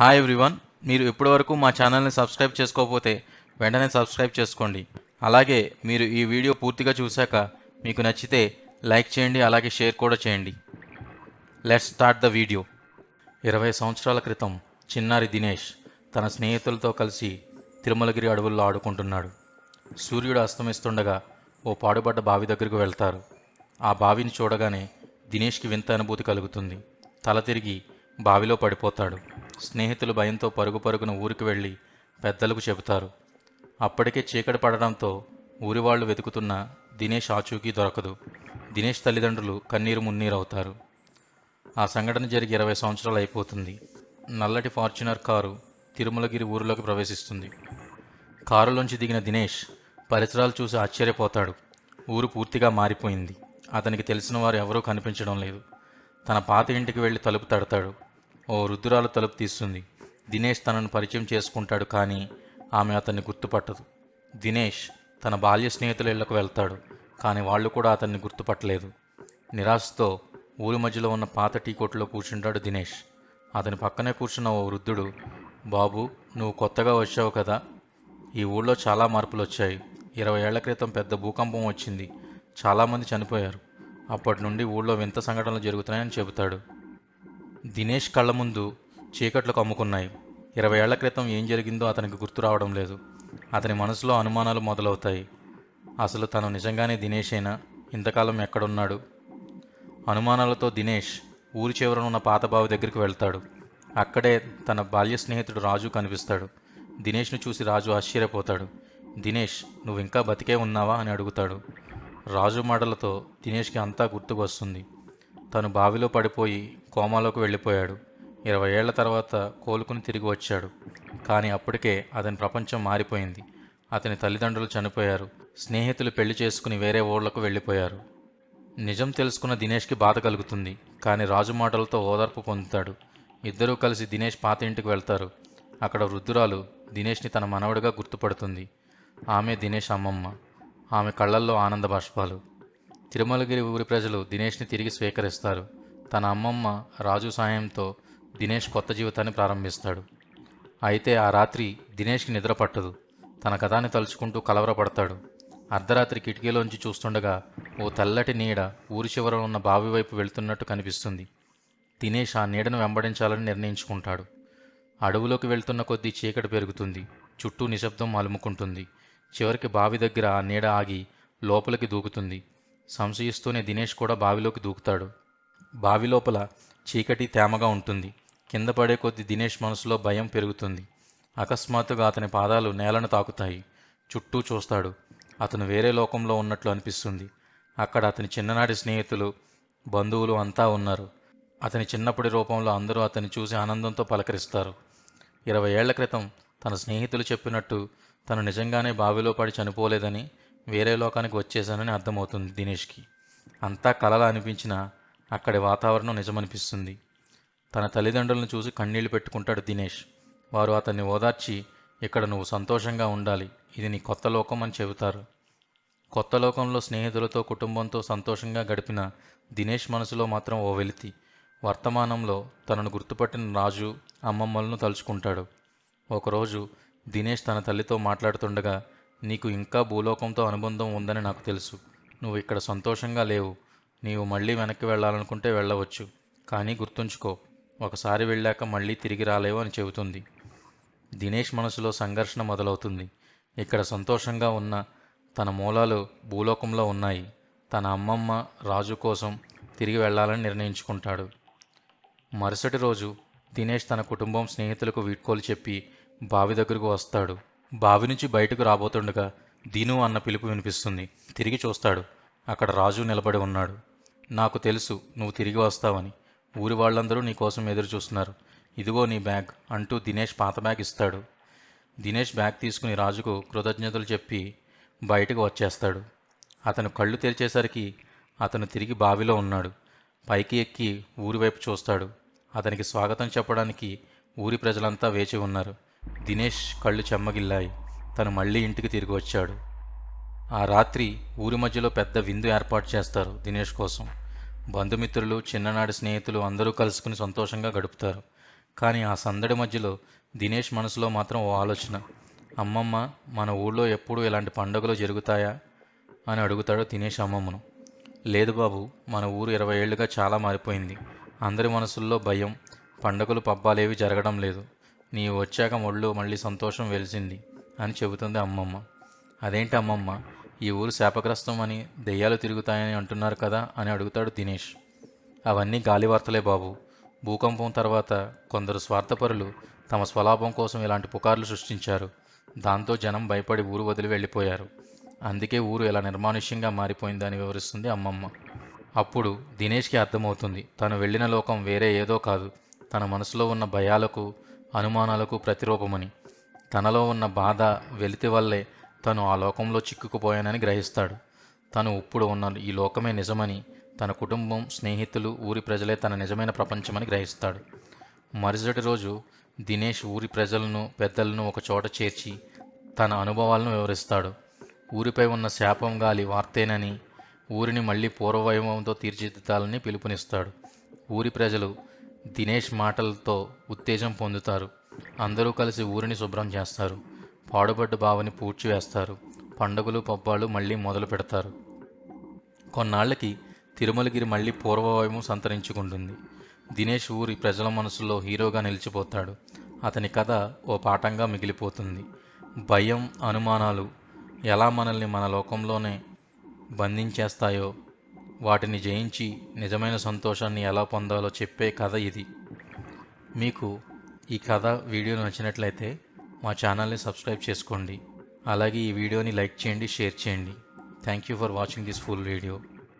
Hi everyone మీరు ఇప్పటివరకు మా ఛానల్ని సబ్స్క్రైబ్ చేసుకోకపోతే వెంటనే సబ్స్క్రైబ్ చేసుకోండి. అలాగే మీరు ఈ వీడియో పూర్తిగా చూశాక మీకు నచ్చితే లైక్ చేయండి అలాగే షేర్ కూడా చేయండి. లెట్స్ స్టార్ట్ ద వీడియో ఇరవై సంవత్సరాల క్రితం చిన్నారి దినేష్ తన స్నేహితులతో కలిసి తిరుమలగిరి అడవుల్లో ఆడుకుంటున్నాడు. సూర్యుడు అస్తమిస్తుండగా ఓ పాడుబడ్డ బావి దగ్గరకు వెళ్తారు. ఆ బావిని చూడగానే దినేష్కి వింత అనుభూతి కలుగుతుంది. తల తిరిగి బావిలో పడిపోతాడు. స్నేహితులు భయంతో పరుగు పరుగున ఊరికి వెళ్ళి పెద్దలకు చెబుతారు. అప్పటికే చీకటి పడడంతో ఊరి వాళ్ళు వెతుకుతున్న దినేష్ ఆచూకీ దొరకదు. దినేష్ తల్లిదండ్రులు కన్నీరు మున్నీరవుతారు. ఆ సంఘటన జరిగి ఇరవై సంవత్సరాలు అయిపోతుంది. నల్లటి ఫార్చునర్ కారు తిరుమలగిరి ఊరిలోకి ప్రవేశిస్తుంది. కారులోంచి దిగిన దినేష్ పరిసరాలు చూసి ఆశ్చర్యపోతాడు. ఊరు పూర్తిగా మారిపోయింది. అతనికి తెలిసిన వారు ఎవరూ కనిపించడం లేదు. తన పాత ఇంటికి వెళ్ళి తలుపు తడతాడు. ఓ వృద్ధురాలు తలుపు తీస్తుంది. దినేష్ తనను పరిచయం చేసుకుంటాడు కానీ ఆమె అతన్ని గుర్తుపట్టదు. దినేష్ తన బాల్య స్నేహితుల ఇళ్ళకు వెళ్తాడు కానీ వాళ్ళు కూడా అతన్ని గుర్తుపట్టలేదు. నిరాశతో ఊరి మధ్యలో ఉన్న పాత టీ కొట్టులో కూర్చుంటాడు దినేష్. అతని పక్కనే కూర్చున్న ఓ వృద్ధుడు బాబు నువ్వు కొత్తగా వచ్చావు కదా. ఈ ఊళ్ళో చాలా మార్పులు వచ్చాయి. ఇరవై ఏళ్ళ క్రితం పెద్ద భూకంపం వచ్చింది. చాలామంది చనిపోయారు. అప్పటి నుండి ఊళ్ళో వింత సంఘటనలు జరుగుతున్నాయని చెబుతాడు. దినేష్ కళ్ళ ముందు చీకట్లు కమ్ముకున్నాయి. ఇరవై ఏళ్ళ క్రితం ఏం జరిగిందో అతనికి గుర్తు రావడం లేదు. అతని మనసులో అనుమానాలు మొదలవుతాయి. అసలు తను నిజంగానే దినేషేనా? ఇంతకాలం ఎక్కడున్నాడు? అనుమానాలతో దినేష్ ఊరి చివరన ఉన్న పాత బావి దగ్గరికి వెళ్తాడు. అక్కడే తన బాల్య స్నేహితుడు రాజు కనిపిస్తాడు. దినేష్ను చూసి రాజు ఆశ్చర్యపోతాడు. దినేష్ నువ్వు ఇంకా బతికే ఉన్నావా? అని అడుగుతాడు. రాజు మాటలతో దినేష్కి అంతా గుర్తుకు వస్తుంది తను బావిలో పడిపోయి కోమాలోకి వెళ్ళిపోయాడు. ఇరవై ఏళ్ళ తర్వాత కోలుకుని తిరిగి వచ్చాడు. కానీ అప్పటికే అతని ప్రపంచం మారిపోయింది. అతని తల్లిదండ్రులు చనిపోయారు. స్నేహితులు పెళ్ళి చేసుకుని వేరే ఊళ్ళకు వెళ్ళిపోయారు. నిజం తెలుసుకున్న దినేష్కి బాధ కలుగుతుంది. కానీ రాజు మాటలతో ఓదార్పు పొందుతాడు. ఇద్దరూ కలిసి దినేష్ పాత ఇంటికి వెళ్తారు. అక్కడ వృద్ధురాలు దినేష్ని తన మనవడిగా గుర్తుపడుతుంది. ఆమె దినేష్ అమ్మమ్మ. ఆమె కళ్ళల్లో ఆనంద బాష్పాలు. తిరుమలగిరి ఊరి ప్రజలు దినేష్ని తిరిగి స్వీకరిస్తారు. తన అమ్మమ్మ రాజు సాయంతో దినేష్ కొత్త జీవితాన్ని ప్రారంభిస్తాడు. అయితే ఆ రాత్రి దినేష్కి నిద్ర పట్టదు. తన కథాన్ని తలుచుకుంటూ కలవరపడతాడు. అర్ధరాత్రి కిటికీలోంచి చూస్తుండగా ఓ తెల్లటి నీడ ఊరి చివర ఉన్న బావి వైపు వెళ్తున్నట్టు కనిపిస్తుంది. దినేష్ ఆ నీడను వెంబడించాలని నిర్ణయించుకుంటాడు. అడవులోకి వెళ్తున్న కొద్దీ చీకటి పెరుగుతుంది. చుట్టూ నిశ్శబ్దం అలుముకుంటుంది. చివరికి బావి దగ్గర ఆ నీడ ఆగి లోపలికి దూకుతుంది. సంశయిస్తూనే దినేష్ కూడా బావిలోకి దూకుతాడు. బావి లోపల చీకటి తేమగా ఉంటుంది. కింద పడే కొద్దీ దినేష్ మనసులో భయం పెరుగుతుంది. అకస్మాత్తుగా అతని పాదాలు నేలను తాకుతాయి. చుట్టూ చూస్తాడు. అతను వేరే లోకంలో ఉన్నట్లు అనిపిస్తుంది. అక్కడ అతని చిన్ననాటి స్నేహితులు బంధువులు అంతా ఉన్నారు. అతని చిన్నప్పటి రూపంలో అందరూ అతన్ని చూసి ఆనందంతో పలకరిస్తారు. ఇరవై ఏళ్ళ క్రితం తన స్నేహితులు చెప్పినట్టు తను నిజంగానే బావిలో పడి చనిపోలేదని వేరే లోకానికి వచ్చేశానని అర్థమవుతుంది దినేష్కి. అంతా కలలా అనిపించినా అక్కడి వాతావరణం నిజమనిపిస్తుంది. తన తల్లిదండ్రులను చూసి కన్నీళ్ళు పెట్టుకుంటాడు దినేష్. వారు అతన్ని ఓదార్చి ఇక్కడ నువ్వు సంతోషంగా ఉండాలి. ఇది నీ కొత్త లోకం అని చెబుతారు. కొత్త లోకంలో స్నేహితులతో కుటుంబంతో సంతోషంగా గడిపిన దినేష్ మనసులో మాత్రం ఓ వెలితి. వర్తమానంలో తనను గుర్తుపట్టిన రాజు అమ్మమ్మలను తలుచుకుంటాడు. ఒకరోజు దినేష్ తన తల్లితో మాట్లాడుతుండగా నీకు ఇంకా భూలోకంతో అనుబంధం ఉందని నాకు తెలుసు. నువ్వు ఇక్కడ సంతోషంగా లేవు. నీవు మళ్ళీ వెనక్కి వెళ్ళాలనుకుంటే వెళ్ళవచ్చు. కానీ గుర్తుంచుకో ఒకసారి వెళ్ళాక మళ్ళీ తిరిగి రాలేవు అని చెబుతుంది. దినేష్ మనసులో సంఘర్షణ మొదలవుతుంది. ఇక్కడ సంతోషంగా ఉన్న తన మూలాలు భూలోకంలో ఉన్నాయి. తన అమ్మమ్మ రాజు కోసం తిరిగి వెళ్ళాలని నిర్ణయించుకుంటాడు. మరుసటి రోజు దినేష్ తన కుటుంబం స్నేహితులకు వీడ్కోలు చెప్పి బావి దగ్గరకు వస్తాడు. బావి నుంచి బయటకు రాబోతుండగా దీను అన్న పిలుపు వినిపిస్తుంది. తిరిగి చూస్తాడు. అక్కడ రాజు నిలబడి ఉన్నాడు. నాకు తెలుసు నువ్వు తిరిగి వస్తావని. ఊరి వాళ్ళందరూ నీ కోసం ఎదురు చూస్తున్నారు. ఇదిగో నీ బ్యాగ్ అంటూ దినేష్ పాత బ్యాగ్ ఇస్తాడు. దినేష్ బ్యాగ్ తీసుకుని రాజుకు కృతజ్ఞతలు చెప్పి బయటకు వచ్చేస్తాడు. అతను కళ్ళు తెరిచేసరికి అతను తిరిగి బావిలో ఉన్నాడు. పైకి ఎక్కి ఊరివైపు చూస్తాడు. అతనికి స్వాగతం చెప్పడానికి ఊరి ప్రజలంతా వేచి ఉన్నారు. దినేష్ కళ్ళు చెమ్మగిల్లాయి. తను మళ్ళీ ఇంటికి తిరిగి వచ్చాడు. ఆ రాత్రి ఊరి మధ్యలో పెద్ద విందు ఏర్పాటు చేస్తారు దినేష్ కోసం. బంధుమిత్రులు చిన్ననాటి స్నేహితులు అందరూ కలుసుకుని సంతోషంగా గడుపుతారు. కానీ ఆ సందడి మధ్యలో దినేష్ మనసులో మాత్రం ఓ ఆలోచన. అమ్మమ్మ మన ఊళ్ళో ఎప్పుడు ఇలాంటి పండుగలు జరుగుతాయా? అని అడుగుతాడు దినేష్ అమ్మమ్మను. లేదు బాబు మన ఊరు ఇరవై ఏళ్ళుగా చాలా మారిపోయింది. అందరి మనసుల్లో భయం పండగలు పబ్బాలేవి జరగడం లేదు. నీవు వచ్చాక ఒళ్ళు మళ్ళీ సంతోషం వెలిసింది అని చెబుతుంది అమ్మమ్మ. అదేంటి అమ్మమ్మ? ఈ ఊరు శాపగ్రస్తం అని దెయ్యాలు తిరుగుతాయని అంటున్నారు కదా అని అడుగుతాడు దినేష్. అవన్నీ గాలివార్తలే బాబు. భూకంపం తర్వాత కొందరు స్వార్థపరులు తమ స్వలాభం కోసం ఇలాంటి పుకార్లు సృష్టించారు. దాంతో జనం భయపడి ఊరు వదిలి వెళ్ళిపోయారు. అందుకే ఊరు ఇలా నిర్మానుష్యంగా మారిపోయిందని వివరిస్తుంది అమ్మమ్మ. అప్పుడు దినేష్కి అర్థమవుతుంది. తను వెళ్ళిన లోకం వేరే ఏదో కాదు. తన మనసులో ఉన్న భయాలకు అనుమానాలకు ప్రతిరూపమని. తనలో ఉన్న బాధ వెలితి వల్లే తను ఆ లోకంలో చిక్కుకుపోయానని గ్రహిస్తాడు. తను ఇప్పుడు ఉన్న ఈ లోకమే నిజమని తన కుటుంబం స్నేహితులు ఊరి ప్రజలే తన నిజమైన ప్రపంచమని గ్రహిస్తాడు. మరుసటి రోజు దినేష్ ఊరి ప్రజలను పెద్దలను ఒక చోట చేర్చి తన అనుభవాలను వివరిస్తాడు. ఊరిపై ఉన్న శాపం గాలి వార్తేనని ఊరిని మళ్ళీ పూర్వవైభవంతో తీర్చిదిద్దాలని పిలుపునిస్తాడు. ఊరి ప్రజలు దినేష్ మాటలతో ఉత్తేజం పొందుతారు. అందరూ కలిసి ఊరిని శుభ్రం చేస్తారు. పాడుబడ్డ బావని పూడ్చివేస్తారు పండుగలు పబ్బాలు మళ్ళీ మొదలు పెడతారు. కొన్నాళ్ళకి తిరుమలగిరి మళ్ళీ పూర్వవైభవం సంతరించుకుంటుంది. దినేష్ ఊరి ప్రజల మనసులో హీరోగా నిలిచిపోతాడు. అతని కథ ఓ పాఠంగా మిగిలిపోతుంది. భయం అనుమానాలు ఎలా మనల్ని మన లోకంలోనే బంధించేస్తాయో వాటిని జయించి నిజమైన సంతోషాన్ని ఎలా పొందాలో చెప్పే కథ ఇది. మీకు ఈ కథ వీడియో నచ్చినట్లయితే మా ఛానల్ని సబ్స్క్రైబ్ చేసుకోండి. అలాగే ఈ వీడియోని లైక్ చేయండి షేర్ చేయండి. Thank you for watching this full video.